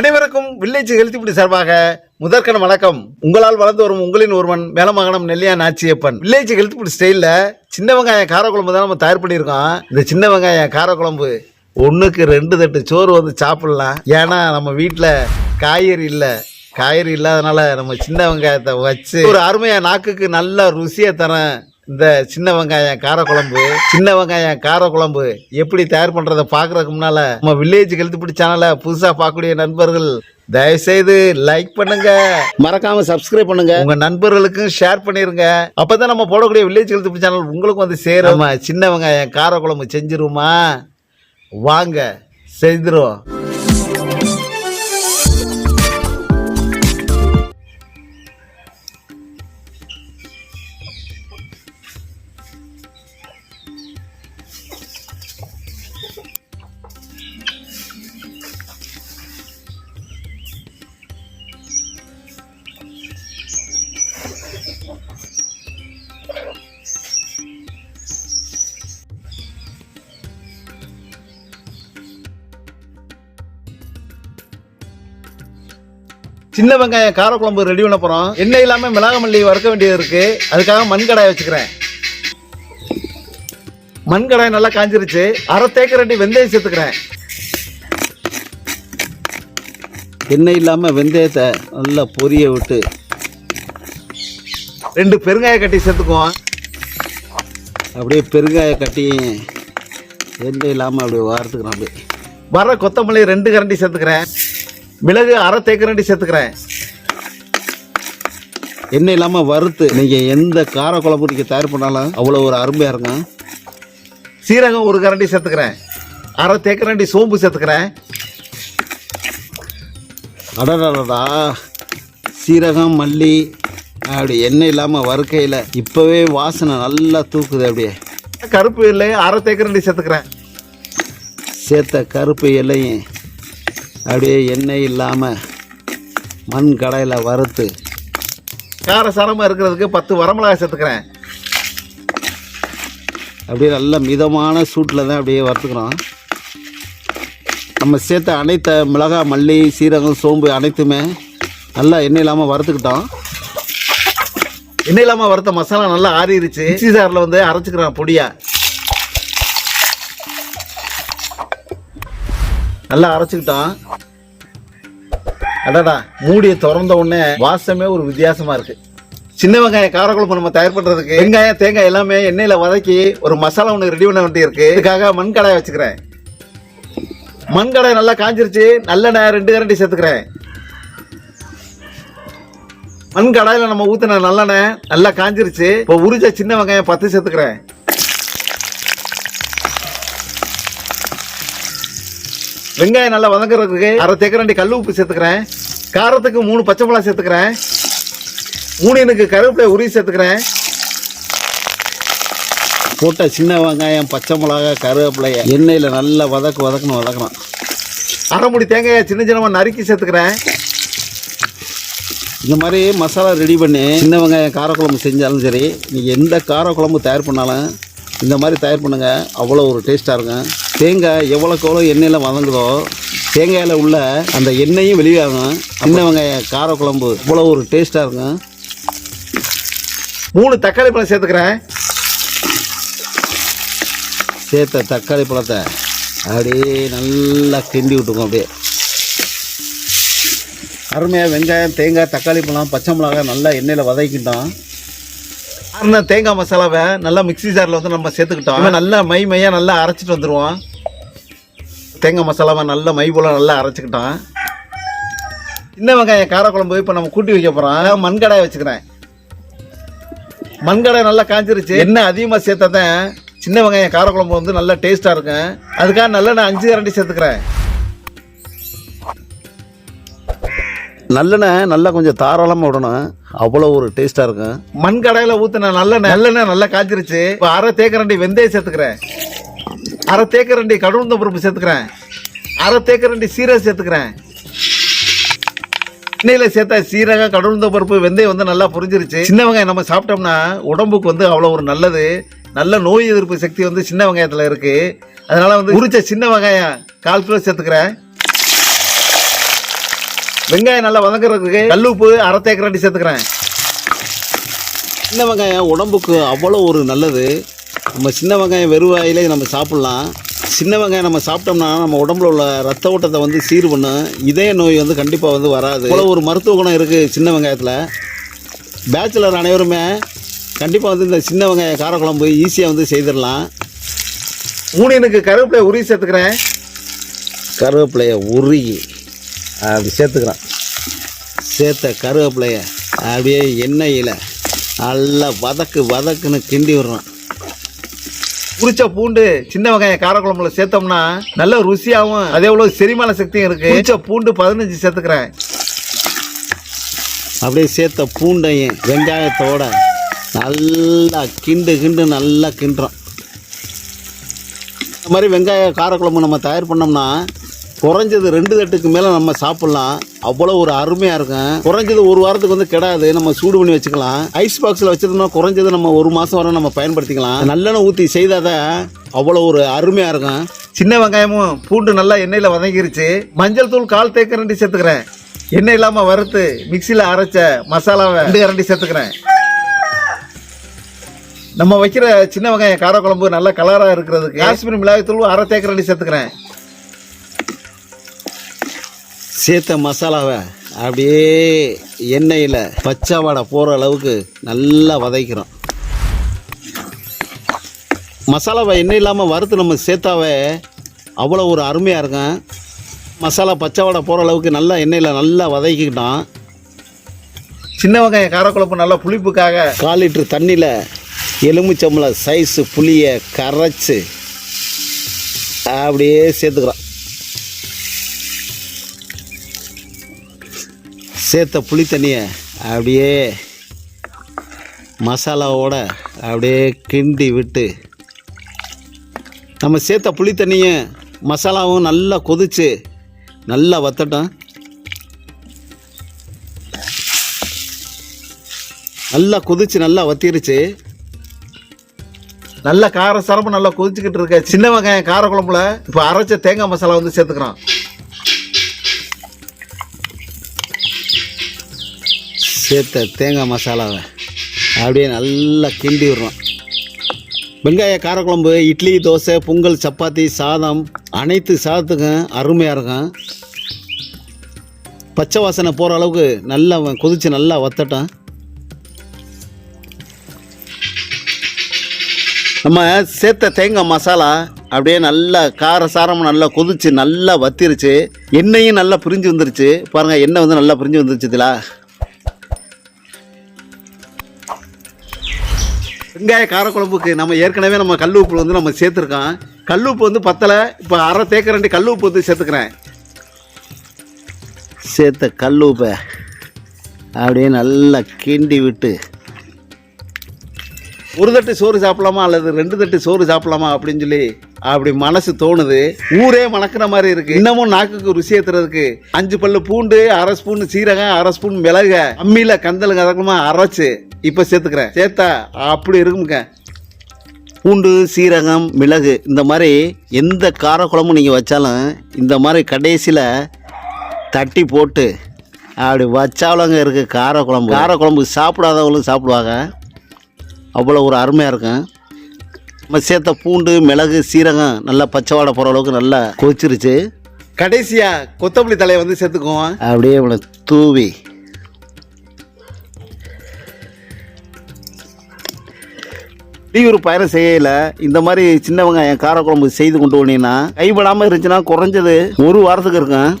அனைவருக்கும் வில்லேஜ் ஹெல்த்திபுடி சார்பாக முதற்கன வணக்கம். உங்களால் வளர்ந்து வரும் உங்களின் ஒருவன் மேலமகனம் நெல்லியா நாச்சியப்பன் வில்லேஜ் ஹெல்த்திபுடி ஸ்டைலில் சின்ன வெங்காயம் காரக்குழம்பு தான் நம்ம தயார் பண்ணியிருக்கோம். இந்த சின்ன வெங்காயம் காரக்குழம்பு ஒன்றுக்கு ரெண்டு தட்டு சோறு வந்து சாப்பிடலாம். ஏன்னா நம்ம வீட்டில் காய்கறி இல்லை. காய்கறி இல்லாதனால நம்ம சின்ன வெங்காயத்தை வச்சு ஒரு அருமையாக நாக்குக்கு நல்ல ருசியை தரேன். இந்த சின்ன வெங்காயம் காரக்குழம்பு சின்ன வெங்காயம் காரக்குழம்பு எப்படி தயார் பண்றதை பார்க்கறதுக்கு முன்னால நம்ம வில்லேஜ் ஹெல்த் சேனலை புதுசா பார்க்கக்கூடிய நண்பர்கள் தயவுசெய்து லைக் பண்ணுங்க. மறக்காம சப்ஸ்கிரைப் பண்ணுங்க. உங்க நண்பர்களுக்கும் ஷேர் பண்ணிருங்க. அப்பதான் நம்ம போடக்கூடிய வில்லேஜ் ஹெல்த் சேனல் உங்களுக்கும் வந்து சேரும். சின்ன வெங்காயம் காரக்குழம்பு செஞ்சிருவோமா? வாங்க செஞ்சிருவோம் சின்ன வெங்காயம் காரக்குழம்பு ரெடி பண்ண போறோம். எண்ணெய் இல்லாம மிளகா மல்லி வறுக்க வேண்டியது இருக்கு. அதுக்காக மண் கடாய் வச்சுக்கிறேன். மண் கடாய் நல்லா காஞ்சிருச்சு. அரை தேக்க ரெண்டு வெந்தயம் சேர்த்துக்கிறேன். எண்ணெய் இல்லாம வெந்தயத்தை நல்லா பொரிய விட்டு ரெண்டு பெருங்காய கட்டி சேர்த்துக்குவோம். அப்படியே பெருங்காய கட்டி எண்ணெய் இல்லாமல் அப்படியே வாரத்துக்கிறோம் அப்படியே வர கொத்தமல்லி ரெண்டு கரண்டி சேர்த்துக்கிறேன். மிளகு அரை தேக்கரண்டி சேர்த்துக்கிறேன். எண்ணெய் இல்லாமல் வறுத்து நீங்கள் எந்த கார குழம்பு நீங்கள் தயார் பண்ணாலும் அவ்வளோ ஒரு அருமையாக இருக்கும் சீரகம் ஒரு கரண்டி சேர்த்துக்கிறேன். அரை தேக்கரண்டி சோம்பு சேர்த்துக்கிறேன். அடடடா சீரகம் மல்லி அப்படி எண்ணெய் இல்லாமல் வறுக்கையில் இப்போவே வாசனை நல்லா தூக்குது அப்படியே. கருப்பு இல்லை அரை தேக்கரண்டி சேர்த்துக்கிறேன். சேர்த்த கருப்பு இலையும் அப்படியே எண்ணெய் இல்லாமல் மண் கடையில் வறுத்து காரசாரமாக இருக்கிறதுக்கு பத்து வரமிளகாய் சேர்த்துக்கிறேன். அப்படியே நல்ல மிதமான சூட்டில் தான் அப்படியே வறுத்துக்கிறோம். நம்ம சேர்த்த அனைத்த மிளகாய் மல்லி சீரகம் சோம்பு அனைத்துமே நல்லா எண்ணெய் இல்லாமல் வறுத்துக்கிட்டோம். எண்ணெய் இல்லாமல் வறுத்த மசாலா நல்லா ஆறிடுச்சு மிக்ஸி ஜாரில் வந்து அரைச்சிக்கிறோம் பொடியா. நல்லா அரைச்சிக்கிட்டோம் அடாடா மூடியை திறந்த உடனே வாசமே ஒரு வித்தியாசமாக இருக்கு. சின்ன வெங்காயம் காரக்குழம்பு நம்ம தயார் பண்ணுறதுக்கு வெங்காயம் தேங்காய் எல்லாமே எண்ணெயில் வதக்கி ஒரு மசாலா ஒன்று ரெடி பண்ண வேண்டி இருக்குது இதுக்காக மண் கடாயை வச்சுக்கிறேன். மண் கடாய் நல்லா காஞ்சிருச்சு. நல்லெண்ணெய் ரெண்டு கரண்டி சேர்த்துக்கிறேன். மண்கடாயில் நம்ம ஊற்றின நல்லெண்ணெய் நல்லா காஞ்சிருச்சு. இப்போ உரிச்ச சின்ன வெங்காயம் பத்து சேர்த்துக்கிறேன். வெங்காயம் நல்லா வதங்குறதுக்கு அரை தேக்கரண்டி கல் உப்பு சேர்த்துக்கிறேன். காரத்துக்கு மூணு பச்சை மிளகா சேர்த்துக்கிறேன். மூணு எனக்கு கருவேப்பிலை உரி சேர்த்துக்கிறேன். போட்ட சின்ன வெங்காயம் பச்சை மிளகா கருவேப்பிலைய எண்ணெயில் நல்லா வதக்கு வதக்கணும் வதக்கணும். அரை முடி தேங்காயை சின்ன சின்னமாக நறுக்கி சேர்த்துக்கிறேன். இந்த மாதிரி மசாலா ரெடி பண்ணி சின்ன வெங்காயம் காரக்குழம்பு செஞ்சாலும் சரி நீங்கள் எந்த காரக்குழம்பு தயார் பண்ணாலும் இந்த மாதிரி தயார் பண்ணுங்கள் அவ்வளோ ஒரு டேஸ்ட்டாக இருக்கும். தேங்காய் எவ்வளோக்கு எவ்வளோ எண்ணெயில் வதங்குதோ தேங்காயில் உள்ள அந்த எண்ணெயும் வெளியாகும். சின்ன வெங்காயம் காரக்குழம்பு இவ்வளோ ஒரு டேஸ்ட்டாக இருக்கும். மூணு தக்காளி பழம் சேர்த்துக்கிறேன். சேர்த்த தக்காளி பழத்தை அப்படியே நல்லா கிண்டி விட்டுக்கும் அப்படியே. அருமையாக வெங்காயம் தேங்காய் தக்காளி பழம் பச்சை மிளகாய் நல்லா எண்ணெயில் வதக்கிட்டோம். அருணா தேங்காய் மசாலாவை நல்லா மிக்ஸி ஜாரில் வந்து நம்ம சேர்த்துக்கிட்டோம். நல்லா மை மையாக நல்லா அரைச்சிட்டு வந்துடுவோம் தேங்காய் மசாலாவை நல்லா மை போல் நல்லா அரைச்சிக்கிட்டோம். சின்ன வெங்காயம் காரக்குழம்பு இப்போ நம்ம கூட்டி வைக்க போகிறோம் மண்கடாயை வச்சுக்கிறேன். மண்கடாய் நல்லா காஞ்சிருச்சு. எண்ணெய் அதிகமாக சேர்த்தா தான் சின்ன வெங்காயம் காரக்குழம்பு வந்து நல்லா டேஸ்ட்டாக இருக்கும். அதுக்காக நல்லா நான் அஞ்சு கரண்டி சேர்த்துக்கிறேன். நல்லெண்ணெய் நல்லா கொஞ்சம் தாராளமாக விடணும். அவ்வளோ ஒரு டேஸ்ட்டாக இருக்கும். மண் கடையில் ஊற்றின நல்லெண்ணெய் நல்லெண்ணெய் நல்லா காய்ச்சிருச்சு. இப்போ அரை தேக்கரண்டி வெந்தயம் சேர்த்துக்கிறேன். அரை தேக்கரண்டி கடுந்த பருப்பு சேர்த்துக்கிறேன். அரை தேக்கரண்டி சீரகம் சேர்த்துக்கிறேன். எண்ணெயில் சேர்த்தா சீரகம் கடுந்த பருப்பு வெந்தயம் வந்து நல்லா புரிஞ்சிருச்சு. சின்ன வெங்காயம் நம்ம சாப்பிட்டோம்னா உடம்புக்கு வந்து அவ்வளோ ஒரு நல்லது. நல்ல நோய் எதிர்ப்பு சக்தி வந்து சின்ன வெங்காயத்தில் இருக்குது அதனால் வந்து உரிச்ச சின்ன வெங்காயம் கால் கிலோ சேர்த்துக்கிறேன். வெங்காயம் நல்லா வதங்குறதுக்கு கல்லுப்பு அரை தேக்கரண்டி சேர்த்துக்கிறேன். சின்ன வெங்காயம் உடம்புக்கு அவ்வளோ ஒரு நல்லது. நம்ம சின்ன வெங்காயம் வெறும் வாயிலே நம்ம சாப்பிட்லாம். சின்ன வெங்காயம் நம்ம சாப்பிட்டோம்னா நம்ம உடம்புல உள்ள ரத்த ஓட்டத்தை வந்து சீர் பண்ணும் இதய நோய் வந்து கண்டிப்பாக வந்து வராது. அவ்வளோ ஒரு மருத்துவ குணம் இருக்குது சின்ன வெங்காயத்தில். பேச்சுலர் அனைவருமே கண்டிப்பாக வந்து இந்த சின்ன வெங்காய காரக்குழம்பு ஈஸியாக வந்து செய்திடலாம். ஊனியனுக்கு கருவேப்பிலையை உருகி சேர்த்துக்கிறேன். கருவேப்பிலையை உருகி. அப்படி சேர்த்துக்கிறேன். சேர்த்த கருவேப்பிலைய அப்படியே எண்ணெயில் நல்லா வதக்கு வதக்குன்னு கிண்டி விடுறோம் உரிச்ச பூண்டு சின்ன வெங்காயம் காரக்குழம்புல சேர்த்தோம்னா நல்ல ருசியாகவும் அதே போல செரிமான சக்தியும் இருக்கு. உரிச்ச பூண்டு பதினஞ்சு சேர்த்துக்கிறேன். அப்படியே சேர்த்த பூண்டையும் வெங்காயத்தோட நல்லா கிண்டு கிண்டு நல்லா கிண்டுறோம். இந்த மாதிரி வெங்காய காரக்குழம்பு நம்ம தயார் பண்ணோம்னா குறைஞ்சது ரெண்டு தட்டுக்கு மேலே நம்ம சாப்பிட்லாம். அவ்வளோ ஒரு அருமையாக இருக்கும். குறைஞ்சது ஒரு வாரத்துக்கு வந்து கிடாது. நம்ம சூடு பண்ணி வச்சுக்கலாம். ஐஸ் பாக்ஸில் வச்சிருந்தோம்னா குறைஞ்சது நம்ம ஒரு மாதம் வரை நம்ம பயன்படுத்திக்கலாம். நல்லெண்ணெய் ஊற்றி செய்தால் தான் அவ்வளோ ஒரு அருமையாக இருக்கும். சின்ன வெங்காயமும் பூண்டு நல்லா எண்ணெயில் வதங்கிருச்சு. மஞ்சள் தூள் கால் தேக்கரண்டி சேர்த்துக்கிறேன். எண்ணெய் இல்லாமல் வறுத்து மிக்சியில் அரைச்ச மசாலாவை ரெண்டு கரண்டி சேர்த்துக்கிறேன். நம்ம வைக்கிற சின்ன வெங்காயம் காரக்குழம்பு நல்லா கலராக இருக்கிறதுக்கு. காஷ்மீர் மிளகாய் தூள் அரை தேக்கரண்டி சேர்த்துக்கிறேன். சேர்த்த மசாலாவை அப்படியே எண்ணெயில் பச்சை வாடை போகிற அளவுக்கு நல்லா வதக்கிறோம். மசாலாவை எண்ணெய் இல்லாமல் வறுத்து நம்ம சேர்த்தாவே அவ்வளோ ஒரு அருமையாக இருக்கும். மசாலா பச்சை வாடை போகிற அளவுக்கு நல்லா எண்ணெயில் நல்லா வதக்கிக்கிட்டோம். சின்ன வெங்காயம் காரக்குழம்பு நல்லா புளிப்புக்காக கால் லிட்டர் தண்ணியில் எலுமிச்சம்பளம் சைஸு புளியை கரைச்சி அப்படியே சேர்த்துக்கிறோம். சேர்த்த புளி தண்ணியை அப்படியே மசாலாவோட அப்படியே கிண்டி விட்டு நம்ம சேர்த்த புளி தண்ணியை மசாலாவும் நல்லா கொதிச்சு நல்லா வத்தட்டும். நல்லா கொதிச்சு நல்லா வத்திருச்சு. நல்ல கார சரப்பு நல்லா கொதிச்சுக்கிட்டு இருக்க. சின்ன வெங்காயம் கார குழம்புல இப்போ அரைச்ச தேங்காய் மசாலா வந்து சேர்த்துக்கிறான் சேர்த்த தேங்காய் மசாலாவை அப்படியே நல்லா கிண்டி விடுறோம். வெங்காய காரக்குழம்பு இட்லி தோசை பொங்கல் சப்பாத்தி சாதம் அனைத்து சாதத்துக்கும் அருமையாக இருக்கும். பச்சை வாசனை போகிற அளவுக்கு நல்லா கொதித்து நல்லா வத்தட்டும். நம்ம சேர்த்த தேங்காய் மசாலா அப்படியே நல்லா கார சாரம் நல்லா கொதிச்சு நல்லா வத்திருச்சு. எண்ணெயும் நல்லா பிரிஞ்சு வந்துருச்சு. பாருங்கள் எண்ணெய் வந்து நல்லா பிரிஞ்சு வந்துருச்சுதுலா வெங்காய காரக்குழம்புக்கு நம்ம ஏற்கனவே நம்ம கல் உப்பு வந்து நம்ம சேர்த்துருக்கோம். கல் உப்பு வந்து பத்தலை இப்போ அரை தேக்கரண்டி கல் உப்பு வந்து சேர்த்துக்கிறேன். சேர்த்த கல் உப்பை அப்படியே நல்லா கிண்டி விட்டு ஒரு தட்டு சோறு சாப்பிடலாமா அல்லது ரெண்டு தட்டு சோறு சாப்பிடலாமா அப்படின்னு சொல்லி அப்படி மனசு தோணுது. ஊரே மணக்கிற மாதிரி இருக்கு. இன்னமும் நாக்குக்கு ருசி ஏத்துறதுக்கு அஞ்சு பல்லு பூண்டு அரை ஸ்பூன் சீரகம் அரை ஸ்பூன் மிளகு அம்மியில கந்தல் கதக்கமா அரைச்சு இப்ப சேர்த்துக்கிறேன். சேர்த்தா அப்படி இருக்குமுங்க. பூண்டு சீரகம் மிளகு இந்த மாதிரி எந்த காரக்குழம்பு நீங்கள் வச்சாலும் இந்த மாதிரி கடைசியில் தட்டி போட்டு அப்படி வச்சாவளங்க இருக்குது காரக்குழம்பு. காரக்குழம்பு சாப்பிடாதவங்களும் சாப்பிடுவாங்க. அவ்வளோ ஒரு அருமையாக இருக்கும். நம்ம சேர்த்த பூண்டு மிளகு சீரகம் நல்லா பச்சை வாடை போகிற அளவுக்கு நல்லா கொதிச்சிருச்சு. கடைசியாக கொத்தமல்லி தலையை வந்து சேர்த்துக்குவோம். அப்படியே இவ்வளோ தூவி. வெளியூர் பயணம் செய்யல. இந்த மாதிரி சின்ன வெங்காயம் காரக்குழம்பு செய்து கொண்டு வந்தீங்கன்னா கைவிடாமல் இருந்துச்சுன்னா குறைஞ்சது ஒரு வாரத்துக்கு இருக்கும்.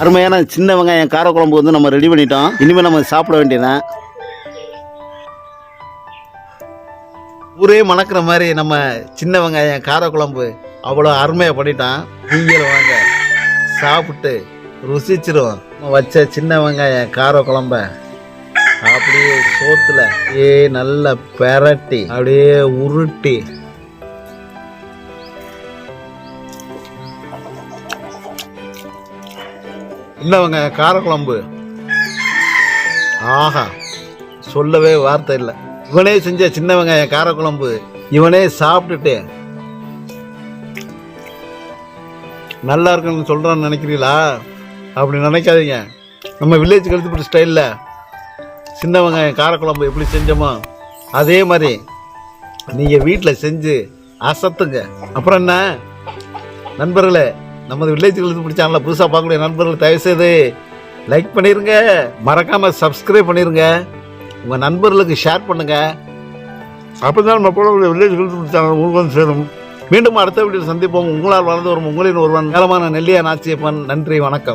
அருமையான சின்ன வெங்காயம் காரக்குழம்பு வந்து நம்ம ரெடி பண்ணிட்டோம். இனிமேல் நம்ம சாப்பிட வேண்டியதான் ஊரே மணக்கிற மாதிரி நம்ம சின்ன வெங்காயம் காரக்குழம்பு அவ்வளோ அருமையாக பண்ணிட்டான் நீங்களும் வாங்க. சாப்பிட்டு ருசிச்சிரும். வச்ச சின்ன வெங்காயம் காரக்குழம்ப. அப்படியே சோத்துல அப்படியே நல்லா பெரட்டி அப்படியே உருட்டி. இல்லவங்க காரக்குழம்பு? ஆஹா சொல்லவே வார்த்தை இல்லை. இவனே செஞ்ச சின்ன வெங்காயம் காரக்குழம்பு. இவனே சாப்பிட்டுட்டு. நல்லா இருக்குன்னு சொல்கிறான்னு நினைக்கிறீங்களா? அப்படி நினைக்காதீங்க. நம்ம வில்லேஜ் கழுத்துப்பட்டு ஸ்டைலில் சின்ன வெங்காயம் காரக்குழம்பு எப்படி செஞ்சோமோ அதே மாதிரி நீங்கள் வீட்டில் செஞ்சு அசத்துங்க. அப்புறம் என்ன? நண்பர்களே நமது வில்லேஜ் கழுத்துப்படி சேனலில் புதுசாக பார்க்கக்கூடிய நண்பர்கள் தயவுசெய்து லைக் பண்ணிடுங்க மறக்காமல் சப்ஸ்கிரைப் பண்ணிடுங்க உங்கள் நண்பர்களுக்கு ஷேர் பண்ணுங்கள் அப்போ தான் நம்ம போல வில்லேஜ் கழுத்துப்படி சேனல் உங்களுக்கு வந்து சேரும். மீண்டும் அடுத்த வீடியோவில் சந்திப்போம். உங்களால் வளர்ந்து வரும் உங்களின் ஒருவன். மேலமான நெல்லியா நாச்சியப்பன். நன்றி வணக்கம்.